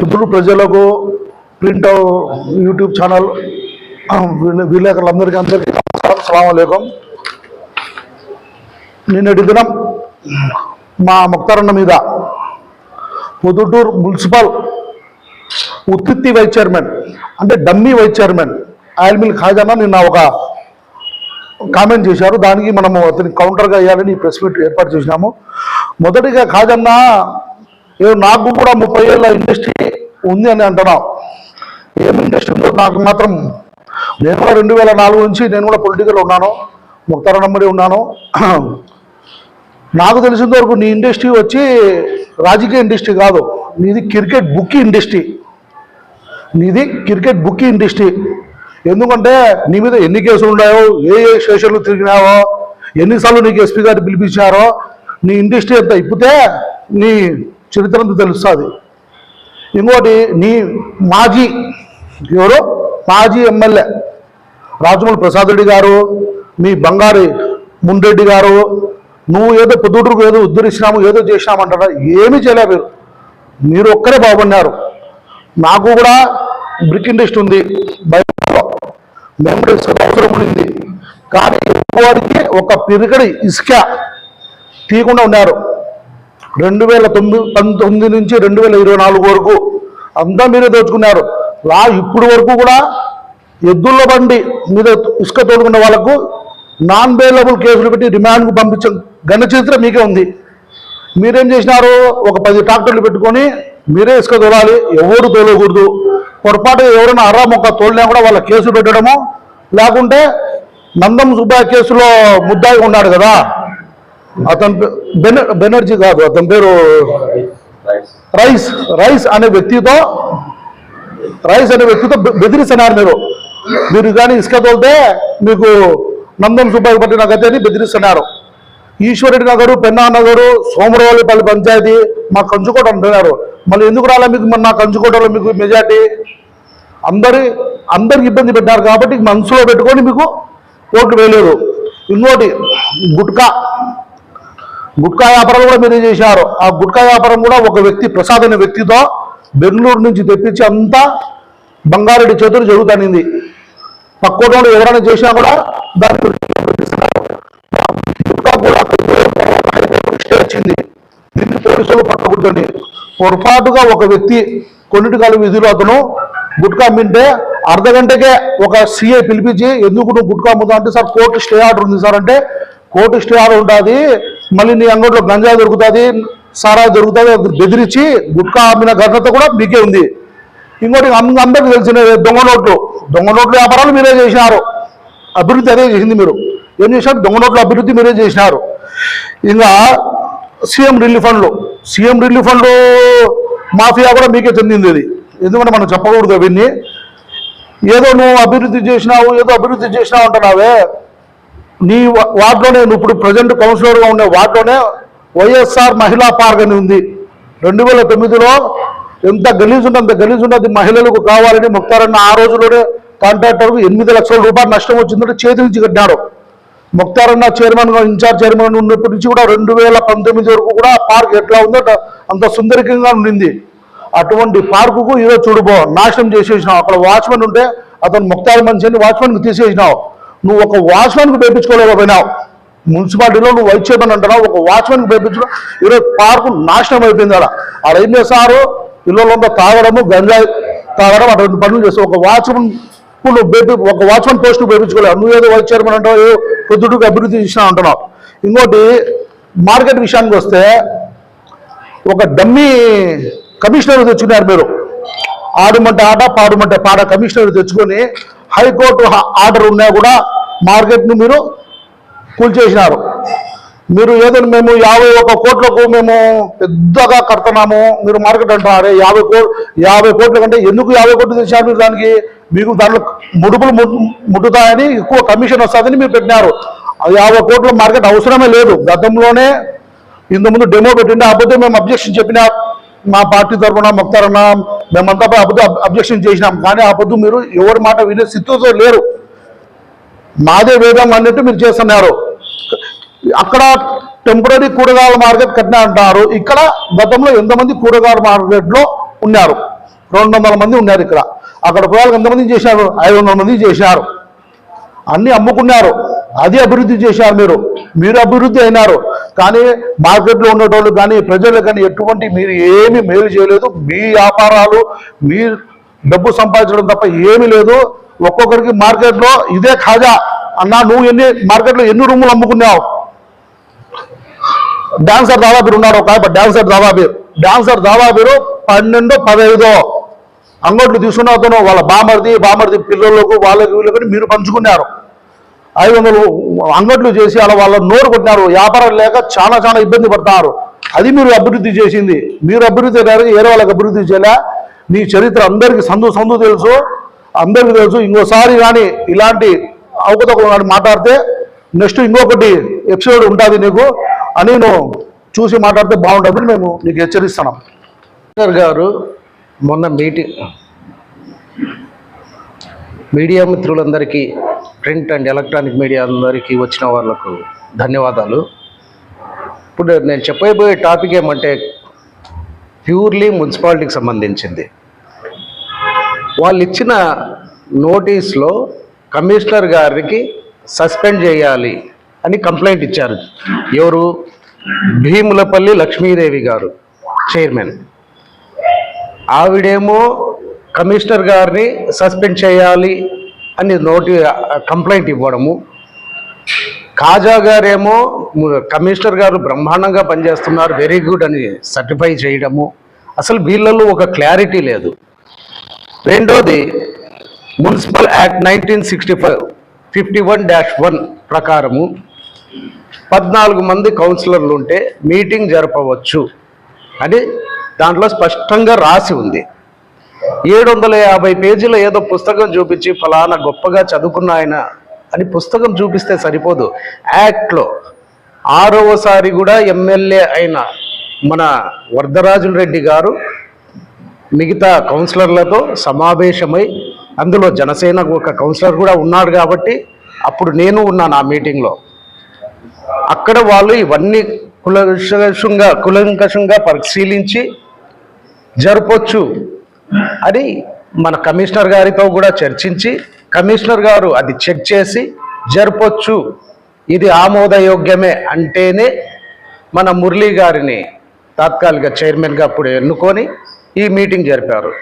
ఇప్పుడు ప్రజలకు print YouTube channel విలేకరులందరికీ అందరికీ నమస్కారం సలాంకం నిన్నటి దినం మా ముక్తారన్న మీద పొదుటూరు మున్సిపల్ ఉత్తిత్తి వైస్ చైర్మన్ అంటే dummy vice chairman oil mill ఖాజానా నిన్న ఒక కామెంట్ చేశారు. దానికి మనము అతని కౌంటర్గా వేయాలని ప్రెస్ మీట్ ఏర్పాటు చేసినాము. మొదటిగా ఖాజన్నా నేను నాకు కూడా ముప్పై ఏళ్ళ ఇండస్ట్రీ ఉంది అని అంటున్నావు. ఏం ఇండస్ట్రీ ఉందో నాకు మాత్రం నేను కూడా రెండు వేల నాలుగు నుంచి నేను కూడా పొలిటికల్ ఉన్నాను ముక్తారనమ్మడి ఉన్నాను. నాకు తెలిసినంత వరకు నీ ఇండస్ట్రీ వచ్చి రాజకీయ ఇండస్ట్రీ కాదు నీది క్రికెట్ బుక్ ఇండస్ట్రీ. నీది క్రికెట్ బుక్ ఇండస్ట్రీ. ఎందుకంటే నీ మీద ఎన్ని కేసులు ఉన్నాయో ఏ ఏ స్టేషన్లు తిరిగినావో ఎన్నిసార్లు నీకు ఎస్పీ గారు పిలిపించారో నీ ఇండస్ట్రీ అంతా ఇప్పితే నీ చరిత్ర తెలుస్తుంది. ఇంకోటి నీ మాజీ ఎవరు? మాజీ ఎమ్మెల్యే రాజమౌళి ప్రసాద్ రెడ్డి గారు మీ బంగారి మున్రెడ్డి గారు నువ్వు ఏదో పొద్దుటూరుకు ఏదో ఉద్ధరించినాము ఏదో చేసినామంటారా? ఏమీ చేయలేదు మీరు మీరు ఒక్కరే బాగున్నారు. నాకు కూడా బ్రిక్ ఇండస్ట్రీ ఉంది. బయటలో మెమరీస్ అవసరం ఉంది కానీ వారికి ఒక పిరికడి ఇసుక తీయకుండా ఉన్నారు. రెండు వేల తొమ్మిది పంతొమ్మిది నుంచి రెండు వేల ఇరవై నాలుగు వరకు అంతా మీరే దోచుకున్నారు. లా ఇప్పుడు వరకు కూడా ఎద్దుల బండి మీద ఇసుక తోడుకున్న వాళ్ళకు నాన్ బెయిలబుల్ కేసులు పెట్టి రిమాండ్కు పంపించే ఘన చరిత్ర మీకే ఉంది. మీరేం చేసినారు ఒక పది ట్రాక్టర్లు పెట్టుకొని మీరే ఇసుక తోలాలి ఎవరు తోలకూడదు. పొరపాటు ఎవరైనా అర్రా మొక్క తోలినా కూడా వాళ్ళ కేసులు పెట్టడము లేకుంటే నందం సుబ్బయ్య కేసులో ముద్దాయి ఉన్నాడు కదా. అతని పే- బెనర్జీ కాదు అతని పేరు రైస్ రైస్ అనే వ్యక్తితో రైస్ అనే వ్యక్తితో బెదిరిస్తున్నారు మీరు. మీరు కానీ ఇసుక తోలితే మీకు నందం సుబ్బాయి పట్టిన గతి అని బెదిరిస్తున్నారు ఈశ్వరెడ్డి నగరు పెన్నా నగరు సోమరవల్లిపల్లి పంచాయతీ మా కంచుకోట అంటున్నారు. మళ్ళీ ఎందుకు రాలే మీకు మన నా కంచుకోటలో మీకు మెజార్టీ? అందరి అందరికి ఇబ్బంది పెట్టారు కాబట్టి మనసులో పెట్టుకొని మీకు ఓట్లు వేయలేరు. ఇంకోటి గుట్కా. గుట్కా వ్యాపారం కూడా మీరే చేశారు. ఆ గుట్కా వ్యాపారం కూడా ఒక వ్యక్తి ప్రసాద్ అనే వ్యక్తితో బెంగళూరు నుంచి తెప్పించి అంతా బంగారెడ్డి చేతులు జరుగుతానింది పక్కోటోడు ఎవరైనా చేసినా కూడా దాన్ని వచ్చింది దీన్ని పోలీసులు పట్టకూడదని పొరపాటుగా ఒక వ్యక్తి కొన్నిటికాల విధిలో అతను గుట్కా మింటే అర్ధ గంటకే ఒక సీఏ పిలిపించి ఎందుకు నువ్వు గుట్కా అమ్ముతా అంటే సార్ కోర్టు స్టే ఆర్డర్ ఉంది సార్. అంటే కోర్టు స్టే ఆర్డర్ ఉంటుంది మళ్ళీ నీ అంగట్లో గంజా దొరుకుతుంది సారా దొరుకుతుంది బెదిరించి గుట్కా అమ్మిన ఘనత కూడా మీకే ఉంది. ఇంకోటి అం- అందరికీ తెలిసిన దొంగ నోట్లు దొంగ నోట్ల వ్యాపారాలు మీరే చేసినారు. అభివృద్ధి అదే చేసింది మీరు. ఏం చేశారు దొంగ నోట్ల అభివృద్ధి మీరే చేసినారు. ఇంకా సీఎం రిలీఫ్ ఫండ్లు సీఎం రిలీఫ్ ఫండ్లు మాఫియా కూడా మీకే చెందింది. ఇది ఎందుకంటే మనం చెప్పకూడదు అవన్నీ. ఏదో నువ్వు అభివృద్ధి చేసినావు ఏదో అభివృద్ధి చేసినావు అంటున్నావే. నీ వార్డులోనే నువ్వు ఇప్పుడు ప్రజెంట్ కౌన్సిలర్గా ఉండే వార్డులోనే వైఎస్ఆర్ మహిళా పార్క్ అని ఉంది. రెండు వేల తొమ్మిదిలో ఎంత గలీజ్ ఉంటే అంత గలీజ్ ఉన్నది మహిళలకు కావాలని ముక్తారన్న ఆ రోజులోనే కాంట్రాక్టర్కు ఎనిమిది లక్షల రూపాయలు నష్టం వచ్చిందంటే చేతి నుంచి కట్టినాడు ముక్తారన్న చైర్మన్ ఇన్ఛార్జ్ చైర్మన్ ఉన్నప్పటి నుంచి కూడా రెండు వేల పంతొమ్మిది వరకు కూడా ఆ పార్క్ ఎట్లా ఉందో అంత సుందరికంగా ఉండింది. అటువంటి పార్కుకు ఏదో చూడుపో నాశనం చేసేసినావు. అక్కడ వాచ్మెన్ ఉంటే అతను ముక్తార్ మంచి అని వాచ్మెన్కి తీసేసినావు. నువ్వు ఒక వాచ్మెన్కి పేపించుకోలేకపోయినావు మున్సిపాలిటీలో నువ్వు వైస్ చైర్మన్ అంటున్నావు ఒక వాచ్మెన్కి పేపించడం ఈరోజు పార్కు నాశనం అయిపోయింది అలా ఆడ ఏం చేస్తారు? పిల్లలంతా తాగడము గంజాయి తాగడం అటువంటి పనులు చేస్తావు ఒక వాచ్మెన్ నువ్వు బేబీ ఒక వాచ్మెన్ పోస్ట్ పేపించుకోలేవు నువ్వు ఏదో వైస్ చైర్మన్ అంటావు ఏదో అభివృద్ధి చేసినా అంటున్నావు. ఇంకోటి మార్కెట్ విషయానికి వస్తే ఒక డమ్మీ కమిషనర్ తెచ్చుకున్నారు మీరు. ఆడుమంటే ఆట పాడుమంటే పాడ కమిషనర్ తెచ్చుకొని హైకోర్టు ఆర్డర్ ఉన్నా కూడా మార్కెట్ను మీరు కూల్చేసినారు మీరు ఏదో మేము యాభై ఒక కోట్లకు మేము పెద్దగా కడుతున్నాము మీరు మార్కెట్ అంటున్నారు యాభై కో యాభై కోట్ల కంటే ఎందుకు యాభై కోట్లు తెచ్చారు మీరు దానికి? మీకు దాంట్లో ముడుపులు ముట్టుతాయని ఎక్కువ కమిషన్ వస్తుందని మీరు పెట్టినారు. ఆ యాభై కోట్ల మార్కెట్ అవసరమే లేదు. గతంలోనే ఇంతకుముందు డెమో పెట్టిండే అబద్ధం మేము అబ్జెక్షన్ చెప్పినా మా పార్టీ తరఫున మొక్తారన్న మేమంతా అబద్ధం అబ్జెక్షన్ చేసినాం. కానీ ఆ పొద్దు మీరు ఎవరి మాట వినే స్థితితో లేరు. మాదే వేదం అన్నట్టు మీరు చేస్తున్నారు. అక్కడ టెంపరీ కూరగాయల మార్కెట్ కట్టినా అంటారు ఇక్కడ గతంలో ఎంతమంది కూరగాయల మార్కెట్లో ఉన్నారు? రెండు వందల మంది ఉన్నారు ఇక్కడ. అక్కడ పోయాలకు ఎంతమంది చేశారు? ఐదు వందల మంది చేశారు. అన్ని అమ్ముకున్నారు. అది అభివృద్ధి చేశారు మీరు. మీరు అభివృద్ధి అయినారు. కానీ మార్కెట్లో ఉండేటోళ్ళు కానీ ప్రజలు కానీ ఎటువంటి మీరు ఏమి మేలు చేయలేదు. మీ వ్యాపారాలు మీ డబ్బు సంపాదించడం తప్ప ఏమీ లేదు. ఒక్కొక్కరికి మార్కెట్లో ఇదే ఖాజా. అన్నా నువ్వు ఎన్ని మార్కెట్లో ఎన్ని రూములు అమ్ముకున్నావు? డాన్సర్ దాదాపీరు ఉన్నారు ఒక డాన్సర్ దాదాపీరు డాన్సర్ దాదాపీరు పన్నెండు పదహైదో అంగట్లు తీసుకున్న అతను వాళ్ళ బామర్ది బామర్ది పిల్లలకు వాళ్ళకి వీళ్ళకి మీరు పంచుకున్నారు. ఐదు వందలు అంగట్లు చేసి అలా వాళ్ళ నోరు కొట్టినారు. వ్యాపారం లేక చాలా చాలా ఇబ్బంది పడతారు అది మీరు అభివృద్ధి చేసింది. మీరు అభివృద్ధి అయినారు ఏరే వాళ్ళకి అభివృద్ధి చేయలే. నీ చరిత్ర అందరికీ సందు సందు తెలుసు. అందరికీ తెలుసు. ఇంకోసారి కానీ ఇలాంటి అవకతవకలు కానీ మాట్లాడితే నెక్స్ట్ ఇంకొకటి ఎపిసోడ్ ఉంటుంది నీకు. అని నువ్వు చూసి మాట్లాడితే బాగుంటుందని మేము నీకు హెచ్చరిస్తున్నాం. సార్ గారు మొన్న మీటింగ్ మీడియా మిత్రులందరికీ ప్రింట్ అండ్ ఎలక్ట్రానిక్ మీడియా అందరికీ వచ్చిన వాళ్ళకు ధన్యవాదాలు. ఇప్పుడు నేను చెప్పబోయే టాపిక్ ఏమంటే ప్యూర్లీ మున్సిపాలిటీకి సంబంధించింది. వాళ్ళు ఇచ్చిన నోటీస్లో కమిషనర్ గారికి సస్పెండ్ చేయాలి అని కంప్లైంట్ ఇచ్చారు. ఎవరు? భీములపల్లి లక్ష్మీదేవి గారు చైర్మన్. ఆవిడేమో కమిషనర్ గారిని సస్పెండ్ చేయాలి అని నోటి కంప్లైంట్ ఇవ్వడము. కాజా గారేమో కమిషనర్ గారు బ్రహ్మాండంగా పనిచేస్తున్నారు వెరీ గుడ్ అని సర్టిఫై చేయడము. అసలు వీళ్ళలో ఒక క్లారిటీ లేదు. రెండోది municipal act nineteen sixty five fifty one dash one ప్రకారము పద్నాలుగు మంది కౌన్సిలర్లు ఉంటే మీటింగ్ జరపవచ్చు అని దాంట్లో స్పష్టంగా రాసి ఉంది. ఏడు వందల యాభై పేజీల ఏదో పుస్తకం చూపించి ఫలానా గొప్పగా చదువుకున్న ఆయన అని పుస్తకం చూపిస్తే సరిపోదు. యాక్ట్లో ఆరవసారి కూడా ఎమ్మెల్యే అయిన మన వరదరాజుల రెడ్డి గారు మిగతా కౌన్సిలర్లతో సమావేశమై అందులో జనసేన ఒక కౌన్సిలర్ కూడా ఉన్నాడు కాబట్టి అప్పుడు నేను ఉన్నాను ఆ మీటింగ్లో. అక్కడ వాళ్ళు ఇవన్నీ కులంకషంగా కులంకషంగా పరిశీలించి జరపొచ్చు అది మన కమిషనర్ గారితో కూడా చర్చించి కమిషనర్ గారు అది చెక్ చేసి జరపొచ్చు ఇది ఆమోదయోగ్యమే అంటేనే మన మురళీ గారిని తాత్కాలిక చైర్మన్గా అప్పుడు ఎన్నుకొని ఈ మీటింగ్ జరిపారు.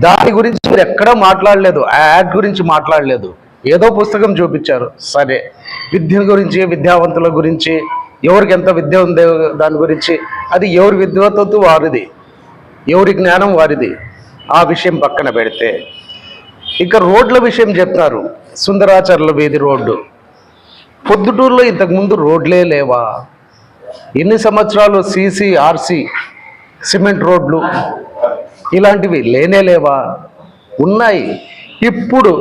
దాని గురించి మీరు ఎక్కడా మాట్లాడలేదు ఆ యాడ్ గురించి మాట్లాడలేదు. ఏదో పుస్తకం చూపించారు. సరే విద్య గురించి విద్యావంతుల గురించి ఎవరికి ఎంత విద్య ఉందో దాని గురించి అది ఎవరి విద్వత్తు వారిది ఎవరి జ్ఞానం వారిది. ఆ విషయం పక్కన పెడితే. ఇక రోడ్ల విషయం చెప్తున్నారు సుందరాచర్ల వీధి రోడ్డు. పొద్దుటూరులో ఇంతకుముందు రోడ్లే లేవా? ఎన్ని సంవత్సరాలు సీసీ ఆర్సీ సిమెంట్ రోడ్లు ఇలాంటివి లేనే లేవా? ఉన్నాయి. ఇప్పుడు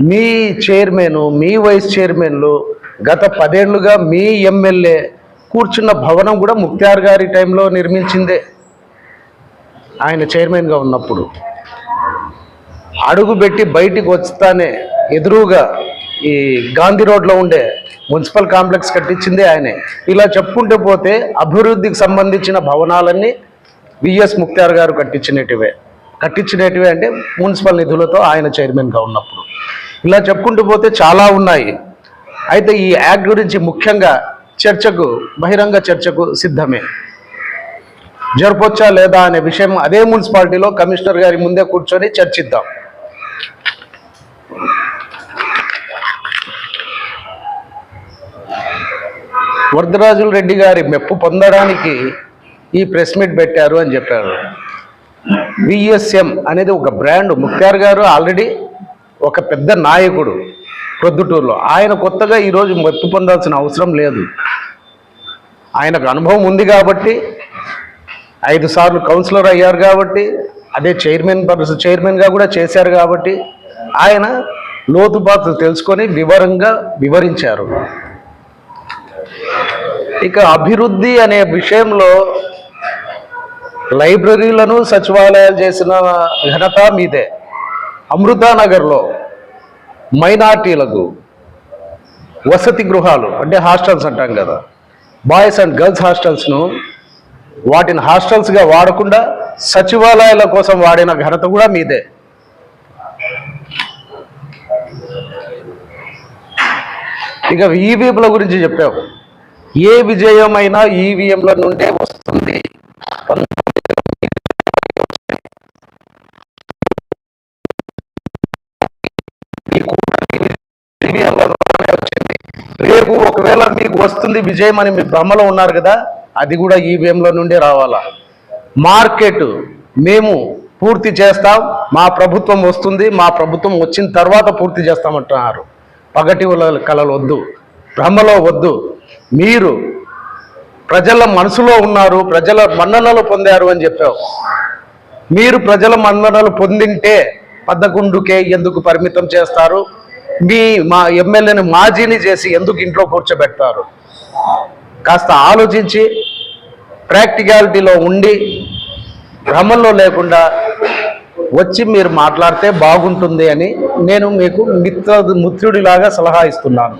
మీ చైర్మన్ మీ వైస్ చైర్మన్లు గత పదేళ్ళుగా మీ ఎమ్మెల్యే కూర్చున్న భవనం కూడా ముక్త్యార్ గారి టైంలో నిర్మించిందే. ఆయన చైర్మన్గా ఉన్నప్పుడు అడుగుపెట్టి బయటికి వస్తానే ఎదురుగా ఈ గాంధీ రోడ్లో ఉండే మున్సిపల్ కాంప్లెక్స్ కట్టించిందే ఆయనే. ఇలా చెప్పుకుంటూ పోతే అభివృద్ధికి సంబంధించిన భవనాలన్నీ విఎస్ ముక్తార్ గారు కట్టించినటివే. కట్టించినటివే అంటే మున్సిపల్ నిధులతో ఆయన చైర్మన్గా ఉన్నప్పుడు. ఇలా చెప్పుకుంటూ పోతే చాలా ఉన్నాయి. అయితే ఈ యాక్ట్ గురించి ముఖ్యంగా చర్చకు బహిరంగ చర్చకు సిద్ధమే. జరపొచ్చా లేదా అనే విషయం అదే మున్సిపాలిటీలో కమిషనర్ గారి ముందే కూర్చొని చర్చిద్దాం. వరదరాజుల రెడ్డి గారి మెప్పు పొందడానికి ఈ ప్రెస్ మీట్ పెట్టారు అని చెప్పారు. విఎస్ఎం అనేది ఒక బ్రాండ్. ముఖ్యార్ గారు ఆల్రెడీ ఒక పెద్ద నాయకుడు ప్రొద్దుటూరులో. ఆయన కొత్తగా ఈరోజు మెప్పు పొందాల్సిన అవసరం లేదు. ఆయనకు అనుభవం ఉంది కాబట్టి ఐదు సార్లు కౌన్సిలర్ అయ్యారు కాబట్టి అదే చైర్మన్ పర్సన్ చైర్మన్గా కూడా చేశారు కాబట్టి ఆయన లోతుపాట్లు తెలుసుకొని వివరంగా వివరించారు. ఇక అభివృద్ధి అనే విషయంలో లైబ్రరీలను సచివాలయాలు చేసిన ఘనత మీదే. అమృతానగర్లో మైనార్టీలకు వసతి గృహాలు అంటే హాస్టల్స్ అంటాం కదా బాయ్స్ అండ్ గర్ల్స్ హాస్టల్స్ను వాటిని హాస్టల్స్గా వాడకుండా సచివాలయాల కోసం వాడిన ఘనత కూడా మీదే. ఇక ఈవీఎంల గురించి చెప్పావు. ఏ విజయమైనా ఈవీఎంల నుండే వస్తుంది. ల రేపు ఒకవేళ మీకు వస్తుంది విజయం అని మీ భ్రమలో ఉన్నారు కదా అది కూడా ఈవీఎంలో నుండి రావాలా? మార్కెట్ మేము పూర్తి చేస్తాం మా ప్రభుత్వం వస్తుంది మా ప్రభుత్వం వచ్చిన తర్వాత పూర్తి చేస్తామంటున్నారు. పగటి కళలు కలలు వద్దు భ్రమలో వద్దు. మీరు ప్రజల మనసులో ఉన్నారు ప్రజల మన్ననలు పొందారు అని చెప్పావు. మీరు ప్రజల మన్ననలు పొందింటే పద్దకుండుకే ఎందుకు పరిమితం చేస్తారు? మీ మా ఎమ్మెల్యేని మాజీని చేసి ఎందుకు ఇంట్లో కూర్చోబెడతారు? కాస్త ఆలోచించి ప్రాక్టికాలిటీలో ఉండి భ్రమంలో లేకుండా వచ్చి మీరు మాట్లాడితే బాగుంటుంది అని నేను మీకు మిత్ర మిత్రుడిలాగా సలహా ఇస్తున్నాను.